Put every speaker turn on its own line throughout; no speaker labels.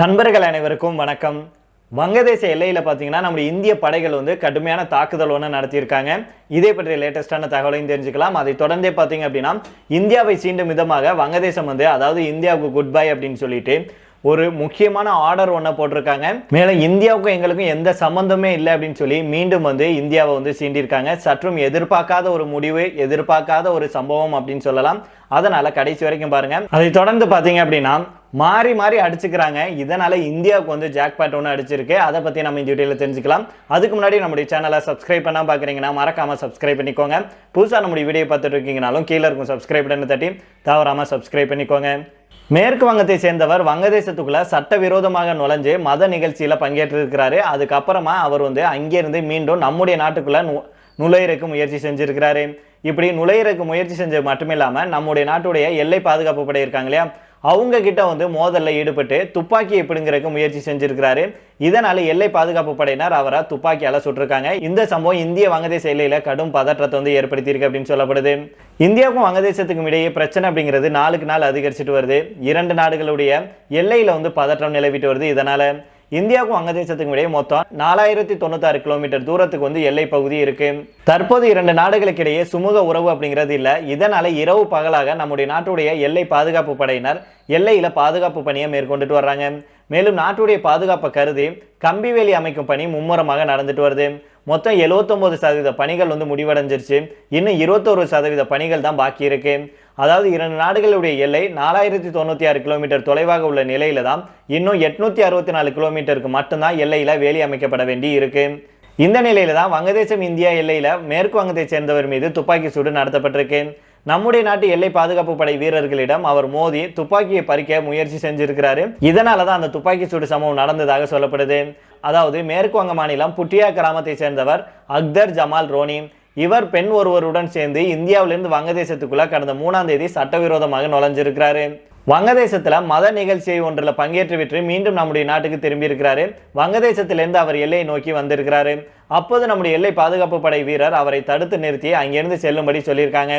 நண்பர்கள் அனைவருக்கும் வணக்கம். வங்கதேச எல்லையில் பார்த்தீங்கன்னா நம்முடைய இந்திய படைகள் வந்து கடுமையான தாக்குதல் ஒன்று நடத்தியிருக்காங்க. இதே பற்றிய லேட்டஸ்டான தகவலையும் தெரிஞ்சுக்கலாம். அதை தொடர்ந்தே பார்த்தீங்க அப்படின்னா இந்தியாவை சீண்டும் விதமாக வங்கதேசம் வந்து அதாவது இந்தியாவுக்கு குட் பை அப்படின்னு சொல்லிட்டு ஒரு முக்கியமான ஆர்டர் ஒன்றை போட்டிருக்காங்க. மேலும் இந்தியாவுக்கும் எங்களுக்கும் எந்த சம்மந்தமே இல்லை அப்படின்னு சொல்லி மீண்டும் வந்து இந்தியாவை வந்து சீண்டிருக்காங்க சற்றும் எதிர்பார்க்காத ஒரு முடிவு எதிர்பார்க்காத ஒரு சம்பவம் அப்படின்னு சொல்லலாம். அதனால கடைசி வரைக்கும் பாருங்க. அதை தொடர்ந்து பார்த்தீங்க அப்படின்னா மாறி மாறி அடிச்சுக்கிறாங்க. இதனால இந்தியாவுக்கு வந்து ஜாக்பாட் ஒன்று அடிச்சிருக்கு. அதை பற்றி நம்ம இந்த வீடியோவில் தெரிஞ்சுக்கலாம். அதுக்கு முன்னாடி நம்முடைய சேனலை சப்ஸ்கிரைப் பண்ணால் பார்க்குறீங்கன்னா மறக்காமல் சப்ஸ்கிரைப் பண்ணிக்கோங்க. புதுசாக நம்முடைய வீடியோ பார்த்துட்டு இருக்கீங்கனாலும் கீழே இருக்கும் சப்ஸ்கிரைப் பண்ணி தட்டி தவறாமல் சப்ஸ்கிரைப் பண்ணிக்கோங்க. மேற்கு வங்கத்தை சேர்ந்தவர் வங்கதேசத்துக்குள்ள சட்டவிரோதமாக நுழைஞ்சு மத நிகழ்ச்சியில் பங்கேற்றிருக்கிறாரு. அதுக்கப்புறமா அவர் வந்து அங்கேருந்து மீண்டும் நம்முடைய நாட்டுக்குள்ள நு- நுழையிறக்கு முயற்சி செஞ்சிருக்கிறாரு. இப்படி நுழையிறக்கு முயற்சி செஞ்சது மட்டும் இல்லாமல் நம்முடைய நாட்டுடைய எல்லை பாதுகாப்பு படை இருக்காங்க இல்லையா? அவங்க கிட்ட வந்து மோதலில் ஈடுபட்டு துப்பாக்கியை பிடுங்கிறதுக்கு முயற்சி செஞ்சிருக்கிறாரு. இதனால எல்லை பாதுகாப்பு படையினர் அவரை துப்பாக்கியால சுட்டிருக்காங்க. இந்த சம்பவம் இந்திய வங்கதேச எல்லையில கடும் பதற்றத்தை வந்து ஏற்படுத்தியிருக்கு அப்படின்னு சொல்லப்படுது. இந்தியாவுக்கும் வங்கதேசத்துக்கும் இடையே பிரச்சனை அப்படிங்கிறது நாளுக்கு நாள் அதிகரிச்சுட்டு வருது. இரண்டு நாடுகளுடைய எல்லையில வந்து பதற்றம் நிலவிட்டு வருது. இதனால இந்தியாவுக்கும் வங்கதேசத்துக்கும் இடையே மொத்தம் நாலாயிரத்தி தொண்ணூத்தாறு கிலோமீட்டர் தூரத்துக்கு வந்து எல்லை பகுதி இருக்கு. தற்போது இரண்டு நாடுகளுக்கு இடையே சுமூக உறவு அப்படிங்கிறது இல்லை. இதனால இரவு பகலாக நம்முடைய நாட்டுடைய எல்லை பாதுகாப்பு படையினர் எல்லையில பாதுகாப்பு பணியை மேற்கொண்டுட்டு வர்றாங்க. மேலும் நாட்டுடைய பாதுகாப்பை கருதி கம்பிவேலி அமைக்கும் பணி மும்முரமாக நடந்துட்டு வருது. மொத்தம் 79% சதவீத பணிகள் வந்து முடிவடைஞ்சிருச்சு. இன்னும் இருபத்தோரு சதவீத பணிகள் தான் பாக்கி இருக்கு. அதாவது இரண்டு நாடுகளுடைய எல்லை நாலாயிரத்தி தொண்ணூற்றி ஆறு கிலோமீட்டர் தொலைவாக உள்ள நிலையில தான் இன்னும் எட்நூற்றி அறுபத்தி நாலு கிலோமீட்டருக்கு மட்டும்தான் எல்லையில் வேலி அமைக்கப்பட வேண்டி இருக்கு. இந்த நிலையில தான் வங்கதேசம் இந்தியா எல்லையில் மேற்கு வங்கத்தை சேர்ந்தவர் மீது துப்பாக்கி சூடு நடத்தப்பட்டிருக்கு. நம்முடைய நாட்டு எல்லை பாதுகாப்பு படை வீரர்களிடம் அவர் மோதி துப்பாக்கியை பறிக்க முயற்சி செஞ்சிருக்கிறாரு. இதனால தான் அந்த துப்பாக்கி சூடு சம்பவம் நடந்ததாக சொல்லப்படுது. அதாவது மேற்கு வங்க மாநிலம் புட்டியா கிராமத்தை சேர்ந்தவர் அக்தர் ஜமால் ரோனி. இவர் பெண் ஒருவருடன் சேர்ந்து இந்தியாவிலிருந்து வங்கதேசத்துக்குள்ள கடந்த மூணாம் தேதி சட்டவிரோதமாக நுழைஞ்சிருக்கிறாரு. வங்கதேசத்தில் மத நிகழ்ச்சியை ஒன்றில் பங்கேற்று விட்டு மீண்டும் நம்முடைய நாட்டுக்கு திரும்பியிருக்கிறாரு வங்கதேசத்திலிருந்து அவர் எல்லையை நோக்கி வந்திருக்கிறாரு. அப்போது நம்முடைய எல்லை பாதுகாப்பு படை வீரர் அவரை தடுத்து நிறுத்தி அங்கிருந்து செல்லும்படி சொல்லியிருக்காங்க.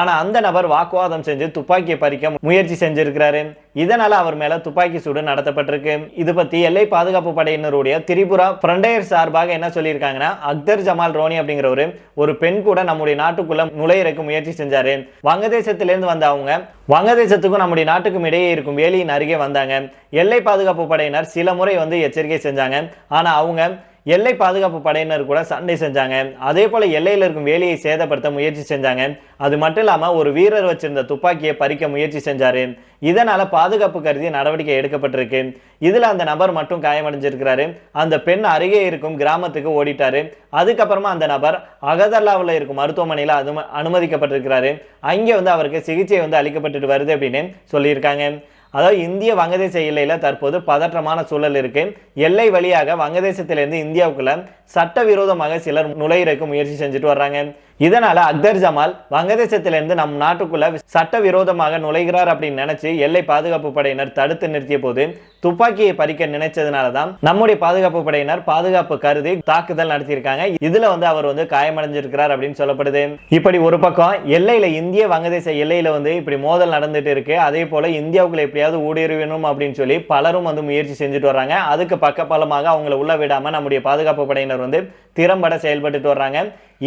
ஆனால் அந்த நபர் வாக்குவாதம் செஞ்சு துப்பாக்கியை பறிக்க முயற்சி செஞ்சிருக்கிறாரு. இதனால் அவர் மேலே துப்பாக்கி சூடு நடத்தப்பட்டிருக்கு. இது பற்றி எல்லை பாதுகாப்பு படையினருடைய திரிபுரா ஃப்ரண்டையர் சார்பாக என்ன சொல்லியிருக்காங்கன்னா அக்தர் ஜமால் ரோனி அப்படிங்கிறவரு ஒரு பெண் கூட நம்முடைய நாட்டுக்குள்ள நுழையிறக்கு முயற்சி செஞ்சாரு. வங்கதேசத்திலேருந்து வந்த அவங்க வங்கதேசத்துக்கும் நம்முடைய நாட்டுக்கும் இடையே இருக்கும் வேலியின் அருகே வந்தாங்க. எல்லை பாதுகாப்பு படையினர் சில முறை வந்து எச்சரிக்கை செஞ்சாங்க. ஆனால் அவங்க எல்லை பாதுகாப்பு படையினர் கூட சண்டை செஞ்சாங்க. அதே போல எல்லையில் இருக்கும் வேலியை சேதப்படுத்த முயற்சி செஞ்சாங்க. அது மட்டும் இல்லாமல் ஒரு வீரர் வச்சிருந்த துப்பாக்கியை பறிக்க முயற்சி செஞ்சாரு. இதனால பாதுகாப்பு கருதி நடவடிக்கை எடுக்கப்பட்டிருக்கு. இதில் அந்த நபர் மட்டும் காயமடைஞ்சிருக்கிறாரு. அந்த பெண் அருகே இருக்கும் கிராமத்துக்கு ஓடிட்டாரு. அதுக்கப்புறமா அந்த நபர் அகதர்லாவில் இருக்கும் மருத்துவமனையில் அனும அனுமதிக்கப்பட்டிருக்கிறாரு. அங்கே வந்து அவருக்கு சிகிச்சை வந்து அளிக்கப்பட்டுட்டு வருது அப்படின்னு சொல்லியிருக்காங்க. அதாவது இந்திய வங்கதேச எல்லையில் தற்போது பதற்றமான சூழல் இருக்கு. எல்லை வழியாக வங்கதேசத்திலிருந்து இந்தியாவுக்குள்ள சட்டவிரோதமாக சிலர் நுழையிறக்கு முயற்சி செஞ்சுட்டு வர்றாங்க. இதனால அக்தர் ஜமால் வங்கதேசத்திலிருந்து நம் நாட்டுக்குள்ள சட்டவிரோதமாக நுழைகிறார் அப்படின்னு நினைச்சு எல்லை பாதுகாப்பு படையினர் தடுத்து நிறுத்திய போது துப்பாக்கியை பறிக்க நினைச்சதுனால தான் நம்முடைய பாதுகாப்பு படையினர் பாதுகாப்பு கருதி தாக்குதல் நடத்தியிருக்காங்க. இதுல வந்து அவர் வந்து காயமடைஞ்சிருக்கிறார் அப்படின்னு சொல்லப்படுது. இப்படி ஒரு பக்கம் எல்லையில இந்திய வங்கதேச எல்லையில வந்து இப்படி மோதல் நடந்துட்டு இருக்கு. அதே போல இந்தியாவுக்குள்ள எப்படியாவது ஊடுருவணும் அப்படின்னு சொல்லி பலரும் வந்து முயற்சி செஞ்சுட்டு வர்றாங்க. அதுக்கு பக்கபலமாக அவங்கள உள்ள விடாம நம்முடைய பாதுகாப்பு படையினர் வந்து திறம்பட செயல்பட்டுட்டு வர்றாங்க.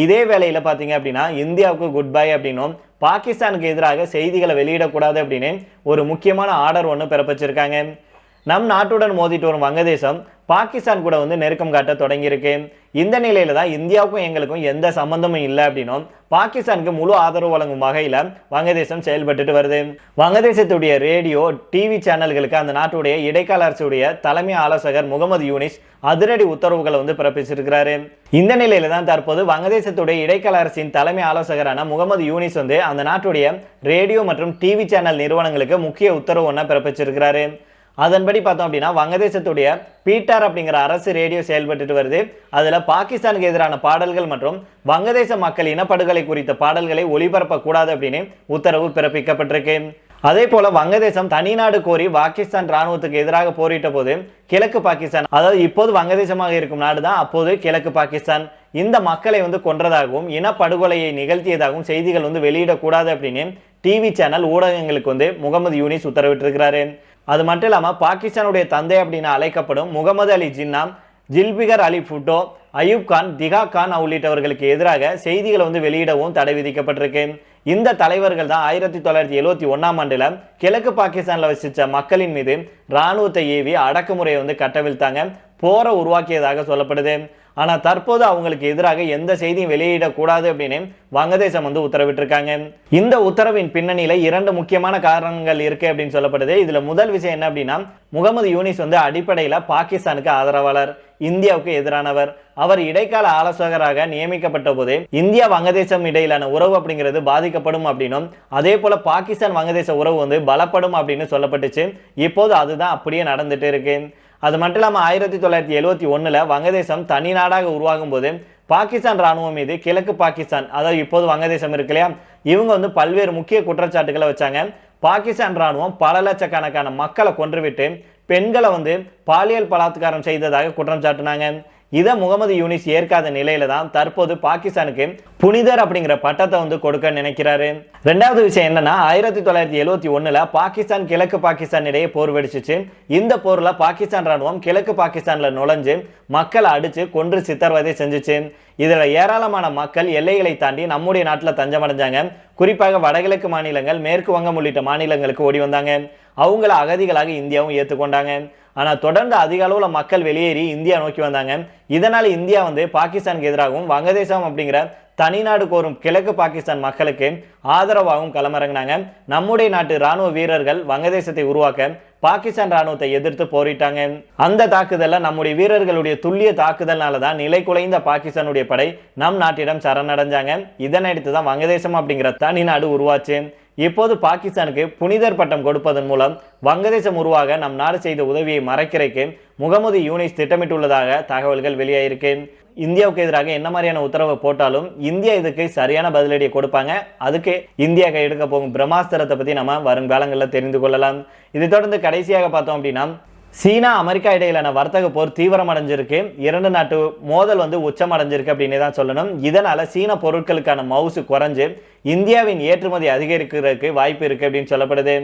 இதே வேளையில பார்த்தீங்க அப்படின்னா இந்தியாவுக்கு குட் பை அப்படின்னும் பாகிஸ்தானுக்கு எதிராக செய்திகளை வெளியிடக்கூடாது அப்படின்னு ஒரு முக்கியமான ஆர்டர் ஒன்று பிறப்பிச்சிருக்காங்க. நம் நாட்டுடன் மோதிட்டு வரும் வங்கதேசம் பாகிஸ்தான் கூட வந்து நெருக்கம் காட்ட தொடங்கியிருக்கு. இந்த நிலையில தான் இந்தியாவுக்கும் எங்களுக்கும் எந்த சம்பந்தமும் இல்லை அப்படின்னும் பாகிஸ்தானுக்கு முழு ஆதரவு வழங்கும் வகையில் வங்கதேசம் செயல்பட்டுட்டு வருது. வங்கதேசத்துடைய ரேடியோ டிவி சேனல்களுக்கு அந்த நாட்டுடைய இடைக்கால அரசுடைய தலைமை ஆலோசகர் முகமது யூனிஸ் அதிரடி உத்தரவுகளை வந்து பிறப்பிச்சிருக்கிறாரு. இந்த நிலையில தான் தற்போது வங்கதேசத்துடைய இடைக்கால அரசின் தலைமை ஆலோசகரான முகமது யூனிஸ் வந்து அந்த நாட்டுடைய ரேடியோ மற்றும் டிவி சேனல் நிறுவனங்களுக்கு முக்கிய உத்தரவு ஒன்றை பிறப்பிச்சிருக்கிறாரு. அதன்படி பார்த்தோம் அப்படின்னா வங்கதேசத்துடைய பீட்டார் அப்படிங்கிற அரசு ரேடியோ செயல்பட்டு வருது. அதில் பாகிஸ்தானுக்கு எதிரான பாடல்கள் மற்றும் வங்கதேச மக்கள் இனப்படுகொலை குறித்த பாடல்களை ஒளிபரப்பக்கூடாது அப்படின்னு உத்தரவு பிறப்பிக்கப்பட்டிருக்கு. அதே போல வங்கதேசம் தனிநாடு கோரி பாகிஸ்தான் ராணுவத்துக்கு எதிராக போரிட்ட போது கிழக்கு பாகிஸ்தான் அதாவது இப்போது வங்கதேசமாக இருக்கும் நாடு தான் அப்போது கிழக்கு பாகிஸ்தான். இந்த மக்களை வந்து கொன்றதாகவும் இனப்படுகொலையை நிகழ்த்தியதாகவும் செய்திகள் வந்து வெளியிடக்கூடாது அப்படின்னு டிவி சேனல் ஊடகங்களுக்கு வந்து முகமது யூனிஸ் உத்தரவிட்டிருக்கிறாரு. அது மட்டும் இல்லாமல் பாகிஸ்தானுடைய தந்தை அப்படின்னு அழைக்கப்படும் முகமது அலி ஜின்னா ஜில்பிகர் அலி ஃபுட்டோ அயூப் கான் திகா கான் உள்ளிட்டவர்களுக்கு எதிராக செய்திகளை வந்து வெளியிடவும் தடை விதிக்கப்பட்டிருக்கு. இந்த தலைவர்கள் தான் ஆயிரத்தி தொள்ளாயிரத்தி எழுபத்தி ஒன்னாம் ஆண்டில் கிழக்கு பாகிஸ்தானில் வசித்த மக்களின் மீது ராணுவத்தை ஏவி அடக்குமுறையை வந்து கட்டவிழ்த்தாங்க. போரை உருவாக்கியதாக சொல்லப்படுது. ஆனால் தற்போது அவங்களுக்கு எதிராக எந்த செய்தியும் வெளியிடக்கூடாது அப்படின்னு வங்கதேசம் வந்து உத்தரவிட்டிருக்காங்க. இந்த உத்தரவின் பின்னணியில் இரண்டு முக்கியமான காரணங்கள் இருக்கு அப்படின்னு சொல்லப்படுது. இதில் முதல் விஷயம் என்ன அப்படின்னா முகமது யூனிஸ் வந்து அடிப்படையில் பாகிஸ்தானுக்கு ஆதரவாளர் இந்தியாவுக்கு எதிரானவர். அவர் இடைக்கால ஆலோசகராக நியமிக்கப்பட்ட போது இந்தியா வங்கதேசம் இடையிலான உறவு அப்படிங்கிறது பாதிக்கப்படும் அப்படின்னும் அதே போல பாகிஸ்தான் வங்கதேச உறவு வந்து பலப்படும் அப்படின்னு சொல்லப்பட்டுச்சு. இப்போது அதுதான் அப்படியே நடந்துட்டு இருக்கு. அது மட்டும் இல்லாமல் ஆயிரத்தி தொள்ளாயிரத்தி எழுவத்தி ஒன்றில் வங்கதேசம் தனி நாடாக உருவாகும் போது பாகிஸ்தான் ராணுவம் மீது கிழக்கு பாகிஸ்தான் அதாவது இப்போது வங்கதேசம் இருக்கு இல்லையா இவங்க வந்து பல்வேறு முக்கிய குற்றச்சாட்டுகளை வச்சாங்க. பாகிஸ்தான் ராணுவம் பல லட்சக்கணக்கான மக்களை கொன்றுவிட்டு பெண்களை வந்து பாலியல் பலாத்காரம் செய்ததாக குற்றம் சாட்டினாங்க. இதை முகமது யூனிஸ் ஏற்காத நிலையில தான் தற்போது பாகிஸ்தானுக்கு புனிதர் அப்படிங்கிற பட்டத்தை வந்து கொடுக்க நினைக்கிறாரு. ரெண்டாவது விஷயம் என்னன்னா ஆயிரத்தி தொள்ளாயிரத்தி எழுபத்தி ஒண்ணுல பாகிஸ்தான் கிழக்கு பாகிஸ்தான் இடையே போர் வெடிச்சிச்சு. இந்த போர்ல பாகிஸ்தான் ராணுவம் கிழக்கு பாகிஸ்தான்ல நுழைஞ்சு மக்களை அடிச்சு கொன்று சித்தர்வதை செஞ்சுச்சு. இதுல ஏராளமான மக்கள் எல்லைகளை தாண்டி நம்முடைய நாட்டில் தஞ்சமடைஞ்சாங்க. குறிப்பாக வடகிழக்கு மாநிலங்கள் மேற்கு வங்கம் உள்ளிட்ட மாநிலங்களுக்கு ஓடி வந்தாங்க. அவங்கள அகதிகளாக இந்தியாவும் ஏற்றுக்கொண்டாங்க ஆனால் தொடர்ந்து அதிக அளவில் மக்கள் வெளியேறி இந்தியா நோக்கி வந்தாங்க. இதனால் இந்தியா வந்து பாகிஸ்தானுக்கு எதிராகவும் வங்கதேசம் அப்படிங்கிற தனிநாடு கோரும் கிழக்கு பாகிஸ்தான் மக்களுக்கு ஆதரவாகவும் களமிறங்கினாங்க. நம்முடைய நாட்டு ராணுவ வீரர்கள் வங்கதேசத்தை உருவாக்க பாகிஸ்தான் ராணுவத்தை எதிர்த்து போரிட்டாங்க. அந்த தாக்குதல்ல நம்முடைய வீரர்களுடைய துல்லிய தாக்குதல்னால தான் நிலை குலைந்த பாகிஸ்தானுடைய படை நம் நாட்டிடம் சரணடைஞ்சாங்க. இதனையடுத்து தான் வங்கதேசம் அப்படிங்கிற தனிநாடு உருவாச்சு. இப்போது பாகிஸ்தானுக்கு புனிதர் பட்டம் கொடுப்பதன் மூலம் வங்கதேசம் உருவாக நம் நாடு செய்த உதவியை மறைக்கிறக்கு முகமது யூனிஸ் திட்டமிட்டுள்ளதாக தகவல்கள் வெளியாயிருக்கு. இந்தியாவுக்கு எதிராக என்ன மாதிரியான உத்தரவை போட்டாலும் இந்தியா இதுக்கு சரியான பதிலடியை கொடுப்பாங்க. அதுக்கு இந்தியா எடுக்க போகும் பிரம்மாஸ்திரத்தை பற்றி நம்ம வரும் காலங்களில் தெரிந்து கொள்ளலாம். இதை தொடர்ந்து கடைசியாக பார்த்தோம் அப்படின்னா சீனா அமெரிக்கா இடையிலான வர்த்தக போர் தீவிரம் அடைஞ்சிருக்கு இரண்டு நாட்டு மோதல் வந்து உச்சமடைஞ்சிருக்கு அப்படின்னு தான் சொல்லணும். இதனால் சீன பொருட்களுக்கான மவுசு குறைஞ்சு இந்தியாவின் ஏற்றுமதி அதிகரிக்கிறதுக்கு வாய்ப்பு இருக்கு அப்படின்னு சொல்லப்படுது.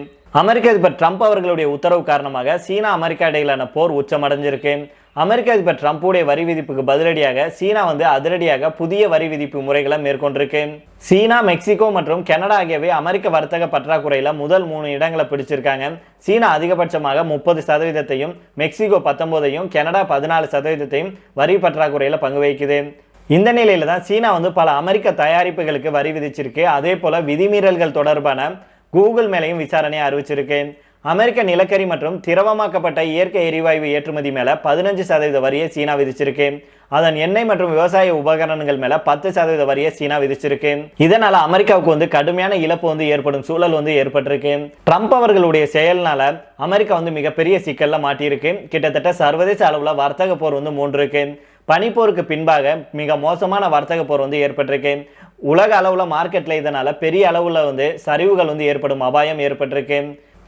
அமெரிக்க அதிபர் ட்ரம்ப் அவர்களுடைய உத்தரவு காரணமாக சீனா அமெரிக்கா இடையிலான போர் உச்சமடைஞ்சிருக்கு. அமெரிக்க அதிபர் ட்ரம்ப்புடைய வரி விதிப்புக்கு பதிலடியாக சீனா வந்து அதிரடியாக புதிய வரி விதிப்பு முறைகளை மேற்கொண்டிருக்கு. சீனா மெக்சிகோ மற்றும் கனடா ஆகியவை அமெரிக்க வர்த்தக பற்றாக்குறையில் முதல் மூணு இடங்களை பிடிச்சிருக்காங்க. சீனா அதிகபட்சமாக முப்பது சதவீதத்தையும் மெக்சிகோ பத்தொன்பதையும் கனடா பதினாலு சதவீதத்தையும் வரி பற்றாக்குறையில் பங்கு வகிக்குது. இந்த நிலையில தான் சீனா வந்து பல அமெரிக்க தயாரிப்புகளுக்கு வரி விதிச்சிருக்கு. அதே போல விதிமீறல்கள் தொடர்பான கூகுள் மேலையும் விசாரணையை அறிவிச்சிருக்கு. அமெரிக்க நிலக்கரி மற்றும் திரவமாக்கப்பட்ட இயற்கை எரிவாயு ஏற்றுமதி மேலே பதினஞ்சு சதவீத வரியை சீனா விதிச்சிருக்கு. அதன் எண்ணெய் மற்றும் விவசாய உபகரணங்கள் மேல பத்து சதவீத வரியை சீனா விதிச்சிருக்கு. இதனால அமெரிக்காவுக்கு வந்து கடுமையான இழப்பு வந்து ஏற்படும் சூழல் வந்து ஏற்பட்டிருக்கு. ட்ரம்ப் அவர்களுடைய செயல்னால அமெரிக்கா வந்து மிகப்பெரிய சிக்கல்ல மாட்டியிருக்கு. கிட்டத்தட்ட சர்வதேச அளவுல வர்த்தக போர் வந்து மூன்று இருக்கு பனிப்போருக்கு பின்பாக மிக மோசமான வர்த்தக போர் வந்து ஏற்பட்டிருக்கு. உலக அளவுல மார்க்கெட்ல இதனால பெரிய அளவுல வந்து சரிவுகள் வந்து ஏற்படும் அபாயம் ஏற்பட்டிருக்கு.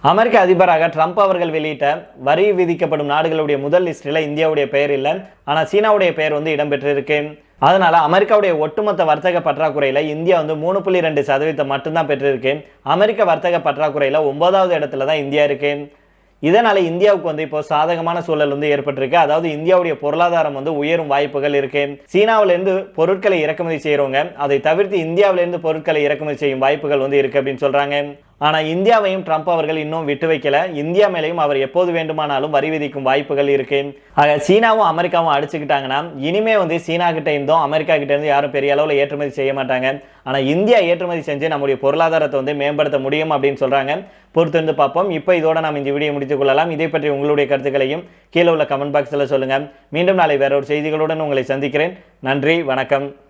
அமெரிக்க அதிபராக ட்ரம்ப் அவர்கள் வெளியிட்ட வரி விதிக்கப்படும் நாடுகளுடைய முதல் லிஸ்டில் இந்தியாவுடைய பெயர் இல்லை. ஆனால் சீனாவுடைய பெயர் வந்து இடம்பெற்றிருக்கு. அதனால் அமெரிக்காவுடைய ஒட்டுமொத்த வர்த்தக பற்றாக்குறையில் இந்தியா வந்து மூணு புள்ளி ரெண்டு சதவீதம் மட்டும்தான் பெற்றிருக்கு. அமெரிக்க வர்த்தக பற்றாக்குறையில் ஒன்பதாவது இடத்துல தான் இந்தியா இருக்குது இதனால் இந்தியாவுக்கு வந்து இப்போ சாதகமான சூழல் வந்து ஏற்பட்டிருக்கு. அதாவது இந்தியாவுடைய பொருளாதாரம் வந்து உயரும் வாய்ப்புகள் இருக்கு. சீனாவிலேருந்து பொருட்களை இறக்குமதி செய்கிறவங்க அதை தவிர்த்து இந்தியாவிலேருந்து பொருட்களை இறக்குமதி செய்யும் வாய்ப்புகள் வந்து இருக்கு அப்படின்னு சொல்றாங்க. ஆனால் இந்தியாவையும் ட்ரம்ப் அவர்கள் இன்னும் விட்டு வைக்கல. இந்தியா மேலேயும் அவர் எப்போது வேண்டுமானாலும் வரி விதிக்கும் வாய்ப்புகள் இருக்கு. ஆக சீனாவும் அமெரிக்காவும் அடிச்சுக்கிட்டாங்கன்னா இனிமே வந்து சீனா கிட்ட இருந்தும் அமெரிக்கா கிட்ட இருந்து யாரும் பெரிய அளவில் ஏற்றுமதி செய்ய மாட்டாங்க. ஆனால் இந்தியா ஏற்றுமதி செஞ்சு நம்முடைய பொருளாதாரத்தை வந்து மேம்படுத்த முடியும் அப்படின்னு சொல்றாங்க. பொறுத்திருந்து பார்ப்போம். இப்போ இதோட நாம் இந்த வீடியோ முடித்துக் கொள்ளலாம். இதை பற்றி உங்களுடைய கருத்துக்களையும் கீழே உள்ள கமெண்ட் பாக்ஸில் சொல்லுங்கள் மீண்டும் நாளை வேற ஒரு செய்திகளுடன் உங்களை சந்திக்கிறேன். நன்றி வணக்கம்.